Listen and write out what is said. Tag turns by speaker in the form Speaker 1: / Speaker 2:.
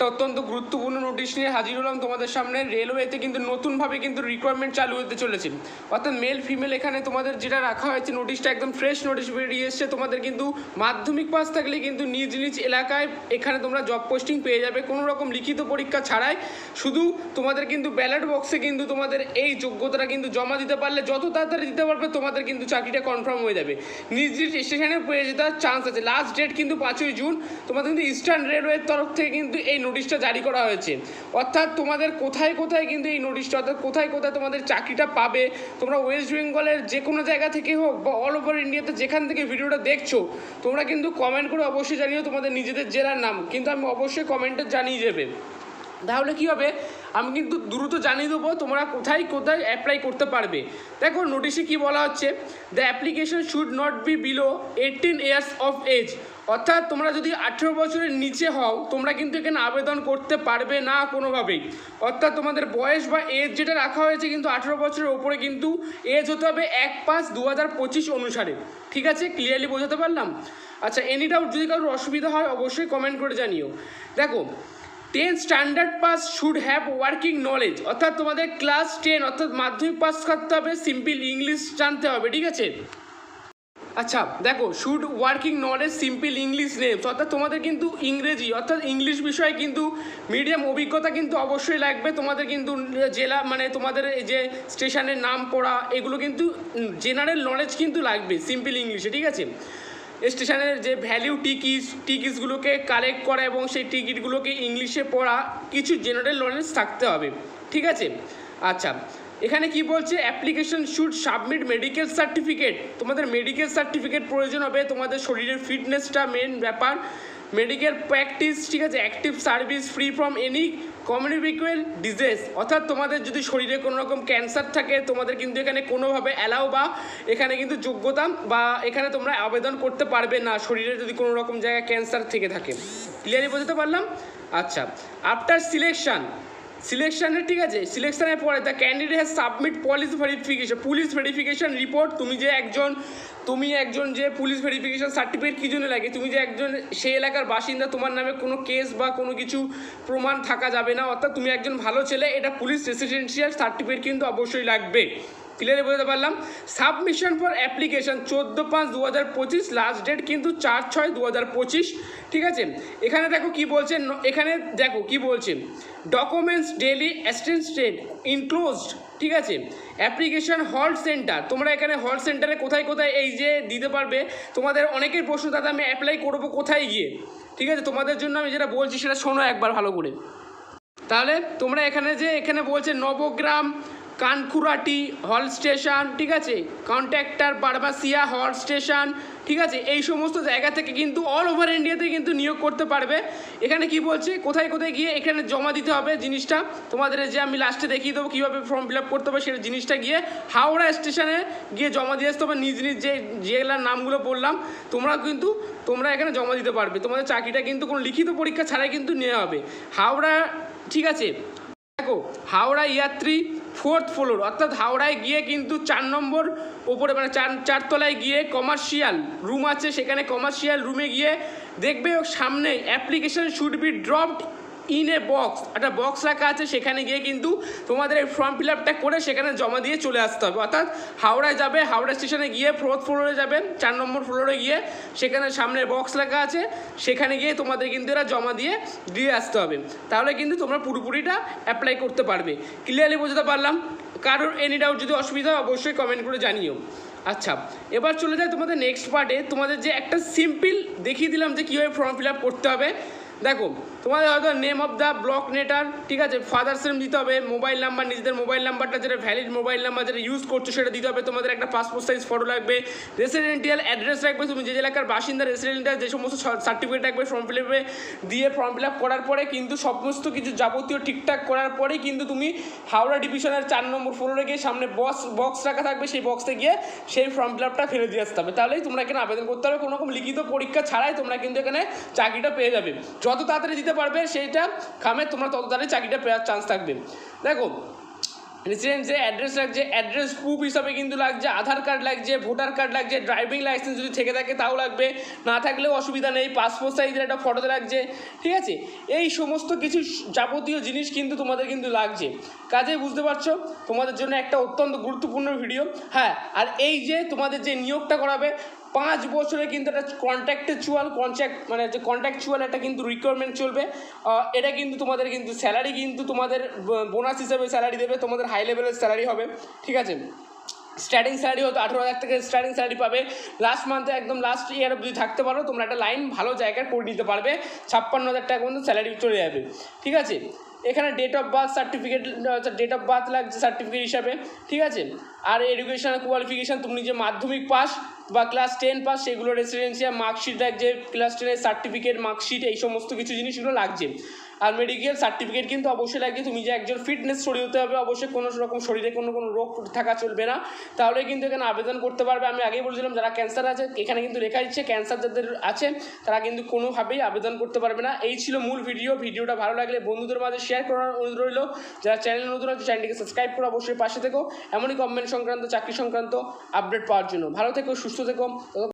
Speaker 1: একটা অত্যন্ত গুরুত্বপূর্ণ নোটিশ নিয়ে হাজির হলাম তোমাদের সামনে। রেলওয়েতে কিন্তু নতুনভাবে কিন্তু রিকোয়ারমেন্ট চালু হতে চলেছে। অর্থাৎ মেল ফিমেল এখানে তোমাদের যেটা রাখা হয়েছে নোটিশটা একদম ফ্রেশ নোটিশ বেরিয়ে এসছে। তোমাদের কিন্তু মাধ্যমিক পাস থাকলে কিন্তু নিজ নিজ এলাকায় এখানে তোমরা জব পোস্টিং পেয়ে যাবে। কোনো রকম লিখিত পরীক্ষা ছাড়াই শুধু তোমাদের কিন্তু ব্যালট বক্সে কিন্তু তোমাদের এই যোগ্যতাটা কিন্তু জমা দিতে পারলে যত তাড়াতাড়ি দিতে পারবে, তোমাদের কিন্তু চাকরিটা কনফার্ম হয়ে যাবে। নিজ নিজ স্টেশনে পেয়ে যেতে চান্স আছে। লাস্ট ডেট কিন্তু পাঁচই জুন তোমাদের কিন্তু ইস্টার্ন রেলওয়ের তরফ থেকে কিন্তু এই নোটিশটা জারি করা হয়েছে। অর্থাৎ তোমাদের কোথায় কোথায় কিন্তু এই নোটিশটা অর্থাৎ কোথায় কোথায় তোমাদের চাকরিটা পাবে, তোমরা ওয়েস্ট বেঙ্গলের যে কোনো জায়গা থেকে হোক বা অল ওভার ইন্ডিয়াতে যেখান থেকে ভিডিওটা দেখছ, তোমরা কিন্তু কমেন্ট করে অবশ্যই জানিও তোমাদের নিজেদের জেলার নাম। কিন্তু আমি অবশ্যই কমেন্টে জানিয়ে যাবে তাহলে কী হবে? আমি কিন্তু দ্রুত জানিয়ে দেবো তোমরা কোথায় কোথায় অ্যাপ্লাই করতে পারবে। দেখো নোটিশে কি বলা হচ্ছে the application should not be below eighteen years of age অর্থাৎ তোমরা যদি আঠেরো বছরের নিচে হও, তোমরা কিন্তু এখানে আবেদন করতে পারবে না কোনোভাবেই। অর্থাৎ তোমাদের বয়স বা এজ যেটা রাখা হয়েছে কিন্তু আঠেরো বছরের ওপরে কিন্তু এজ হতে হবে এক পাঁচ দু হাজার পঁচিশ অনুসারে। ঠিক আছে? ক্লিয়ারলি বোঝাতে পারলাম? আচ্ছা এনি ডাউট যদি কারোর অসুবিধা হয়, অবশ্যই কমেন্ট করে জানিও। দেখো ten standard pass should have working knowledge অর্থাৎ তোমাদের ক্লাস টেন অর্থাৎ মাধ্যমিক পাস করতে হবে সিম্পল ইংলিশ জানতে হবে, ঠিক আছে? আচ্ছা দেখো should working knowledge simple English names অর্থাৎ তোমাদের কিন্তু ইংরেজি, অর্থাৎ ইংলিশ বিষয়ে কিন্তু মিডিয়াম অভিজ্ঞতা কিন্তু অবশ্যই লাগবে। তোমাদের কিন্তু জেলা মানে তোমাদের এই যে স্টেশনের নাম পড়া, এগুলো কিন্তু জেনারেল নলেজ কিন্তু লাগবে সিম্পল ইংলিশে ঠিক আছে? স্টেশনের যে ভ্যালিউ টিকিস টিকিটসগুলোকে কালেক্ট করা এবং সেই টিকিটগুলোকে ইংলিশে পড়া, কিছু জেনারেল নলেজ থাকতে হবে, ঠিক আছে? আচ্ছা এখানে কি বলছে? Application should submit medical certificate তোমাদের মেডিকেল সার্টিফিকেট প্রয়োজন হবে। তোমাদের শরীরের ফিটনেসটা মেন ব্যাপার। মেডিকেল প্র্যাকটিস ঠিক আছে? Active service free from any communicable disease অর্থাৎ তোমাদের যদি শরীরে কোনো রকম ক্যান্সার থাকে, তোমাদের কিন্তু এখানে কোনোভাবে অ্যালাউ বা এখানে কিন্তু যোগ্যতা বা এখানে তোমরা আবেদন করতে পারবে না। শরীরে যদি কোনো রকম জায়গায় ক্যান্সার থেকে থাকে। ক্লিয়ারলি বোঝাতে পারলাম? আচ্ছা। আফটার সিলেকশন সিলেকশানে ঠিক আছে? সিলেকশানের পরে the candidate has submit police verification police verification report তুমি যে একজন, তুমি একজন যে পুলিশ ভেরিফিকেশন সার্টিফিকেট কী জন্য লাগে? তুমি যে একজন সেই এলাকার বাসিন্দা, তোমার নামে কোনো কেস বা কোনো কিছু প্রমাণ থাকা যাবে না, অর্থাৎ তুমি একজন ভালো ছেলে, এটা পুলিশ রেসিডেন্সিয়াল সার্টিফিকেট কিন্তু অবশ্যই লাগবে। ক্লিয়ারে বোঝাতে পারলাম। সাবমিশন ফর অ্যাপ্লিকেশন চোদ্দ পাঁচ দু হাজার পঁচিশ লাস্ট ডেট কিন্তু চার ছয় দু হাজার পঁচিশ, ঠিক আছে? এখানে দেখো কি বলছে এখানে দেখো কি বলছে। ডকুমেন্টস ডেলি অ্যাসিস্ট্যান্ট ইনক্লোজড ঠিক আছে? অ্যাপ্লিকেশন হল সেন্টার তোমরা এখানে হল সেন্টারে কোথায় কোথায় এই যে দিতে পারবে, তোমাদের অনেকের প্রশ্ন দাদা আমি অ্যাপ্লাই করব কোথায় গিয়ে, ঠিক আছে? তোমাদের জন্য আমি যেটা বলছি সেটা শোনো একবার ভালো করে। তাহলে তোমরা এখানে যে এখানে বলছে নবগ্রাম কানকুরাটি হল স্টেশন, ঠিক আছে? কন্ট্রাক্টর বারবাসিয়া হল স্টেশন, ঠিক আছে? এই সমস্ত জায়গা থেকে কিন্তু অল ওভার ইন্ডিয়াতে কিন্তু নিয়োগ করতে পারবে। এখানে কি বলছে? কোথায় কোথায় গিয়ে এখানে জমা দিতে হবে জিনিসটা? তোমাদের যে আমি লাস্টে দেখিয়ে দেবো কীভাবে ফর্ম ফিল আপ করতে হবে সেটা জিনিসটা গিয়ে হাওড়া স্টেশনে গিয়ে জমা দিয়ে আসতে হবে। নিজ নিজ যে জেলার নামগুলো বললাম, তোমরা কিন্তু, তোমরা এখানে জমা দিতে পারবে। তোমাদের চাকরিটা কিন্তু কোনো লিখিত পরীক্ষা ছাড়াই কিন্তু নেওয়া হবে। হাওড়া, ঠিক আছে? দেখো, হাওড়া, ইয়াত্রী ফোর্থ ফ্লোর, অর্থাৎ হাওড়ায় গিয়ে কিন্তু চার নম্বর ওপরে মানে চার, চারতলায় গিয়ে কমার্শিয়াল রুম আছে, সেখানে কমার্শিয়াল রুমে গিয়ে দেখবে সামনে application should be dropped in a box একটা বক্স রাখা আছে, সেখানে গিয়ে কিন্তু তোমাদের এই ফর্ম ফিল আপটা করে সেখানে জমা দিয়ে চলে আসতে হবে। অর্থাৎ হাওড়ায় যাবে, হাওড়া স্টেশনে গিয়ে ফোর্থ ফ্লোরে যাবে চার নম্বর ফ্লোরে গিয়ে সেখানে সামনে বক্স রাখা আছে, সেখানে গিয়ে তোমাদের কিন্তু এরা জমা দিয়ে দিয়ে আসতে হবে। তাহলে কিন্তু তোমরা পুরোপুরিটা অ্যাপ্লাই করতে পারবে। ক্লিয়ারলি বোঝাতে পারলাম? কারোর এনি ডাউট যদি অসুবিধা হয়, অবশ্যই কমেন্ট করে জানিও। আচ্ছা এবার চলে যায় তোমাদের নেক্সট পার্টে তোমাদের যে একটা সিম্পল দেখিয়ে দিলাম যে কীভাবে ফর্ম ফিল আপ করতে হবে। দেখো, তোমাদের হয়তো নেম অফ দ্য ব্লক নেটার ঠিক আছে? ফাদার্স নেম দিতে হবে মোবাইল নাম্বার নিজেদের মোবাইল নাম্বারটা যেটা ভ্যালিড মোবাইল নাম্বার যেটা ইউজ করছ সেটা দিতে হবে, তোমাদের একটা পাসপোর্ট সাইজ ফটো লাগবে রেসিডেন্টিয়াল অ্যাড্রেস রাখবে, তুমি যে এলাকার বাসিন্দা রেসিডেন্টিয়াল যে সমস্ত সার্টিফিকেট রাখবে ফর্ম ফিল আপে দিয়ে ফর্ম ফিল আপ করার পরে কিন্তু সমস্ত কিছু যাবতীয় ঠিকঠাক করার পরেই কিন্তু তুমি হাওড়া ডিভিশনের চার নম্বর ফ্লোরে গিয়ে সামনে বক্স বক্স রাখা থাকবে, সেই বক্সে গিয়ে সেই ফর্ম ফিল আপটা ফেলে দিয়ে আসতে হবে। তাহলেই তোমরা এখানে আবেদন করতে হবে কোনো রকম লিখিত পরীক্ষা ছাড়াই তোমরা কিন্তু এখানে চাকরিটা পেয়ে যাবে। যত তাড়াতাড়ি দিতে পারবে সেইটা খামে তোমরা তত তাড়াতাড়ি চাকরিটা পেয়ার চান্স থাকবে। দেখো রেসিডেন্ট যে অ্যাড্রেস লাগছে অ্যাড্রেস প্রুফ হিসাবে কিন্তু লাগছে, আধার কার্ড লাগছে ভোটার কার্ড লাগছে ড্রাইভিং লাইসেন্স যদি থেকে থাকে তাও লাগবে, না থাকলেও অসুবিধা নেই পাসপোর্ট সাইজের একটা ফটোতে লাগছে, ঠিক আছে? এই সমস্ত কিছু যাবতীয় জিনিস কিন্তু তোমাদের কিন্তু লাগছে। কাজে বুঝতে পারছ? তোমাদের জন্য একটা অত্যন্ত গুরুত্বপূর্ণ ভিডিও হ্যাঁ আর এই যে তোমাদের যে নিয়োগটা করাবে পাঁচ বছরে কিন্তু একটা কন্ট্রাক্টেচুয়াল কন্ট্রাক্ট মানে যে কন্ট্রাকচুয়াল একটা কিন্তু রিকোয়ারমেন্ট চলবে। এটা কিন্তু তোমাদের কিন্তু স্যালারি কিন্তু তোমাদের বোনাস হিসাবে স্যালারি দেবে, তোমাদের হাই লেভেলের স্যালারি হবে, ঠিক আছে? স্টার্টিং স্যালারি হতো আঠেরো হাজার থেকে স্টার্টিং স্যালারি পাবে। লাস্ট মান্থে একদম লাস্ট ইয়ার অবধি থাকতে পারো, তোমরা একটা লাইন ভালো জায়গায় করে নিতে পারবে। ছাপ্পান্ন হাজার টাকা পর্যন্ত স্যালারি চলে যাবে। ঠিক আছে? এখানে date of birth certificate date of birth লাগছে সার্টিফিকেট হিসাবে। ঠিক আছে? আর এডুকেশনাল কোয়ালিফিকেশান তুমি যে মাধ্যমিক পাস বা ক্লাস টেন পাস সেগুলো রেসিডেন্সিয়াল মার্কশিট লাগছে ক্লাস টেনের সার্টিফিকেট মার্কশিট এই সমস্ত কিছু জিনিসগুলো লাগছে। আর মেডিকেল সার্টিফিকেট কিন্তু অবশ্যই লাগছে তুমি যে একজন ফিটনেস শরীর হতে হবে, অবশ্যই কোনো রকম শরীরে কোনো কোনো রোগ থাকা চলবে না। তাহলে কিন্তু এখানে আবেদন করতে পারবে। আমি আগেই বলছিলাম, যারা ক্যান্সার আছে, এখানে কিন্তু লেখা দিচ্ছে ক্যান্সার যাদের আছে, তারা কিন্তু কোনোভাবেই আবেদন করতে পারবে না। এই ছিল মূল ভিডিও ভিডিওটা ভালো লাগলে বন্ধুদের মাঝে শেয়ার করার অনুরোধ রইল। যারা চ্যানেল নতুন আছে চ্যানেলটিকে সাবস্ক্রাইব করে অবশ্যই পাশে থেকো। এমনই গভর্নমেন্ট সংক্রান্ত, চাকরি সংক্রান্ত আপডেট পাওয়ার জন্য। ভালো থেকো, সুস্থ থেকো।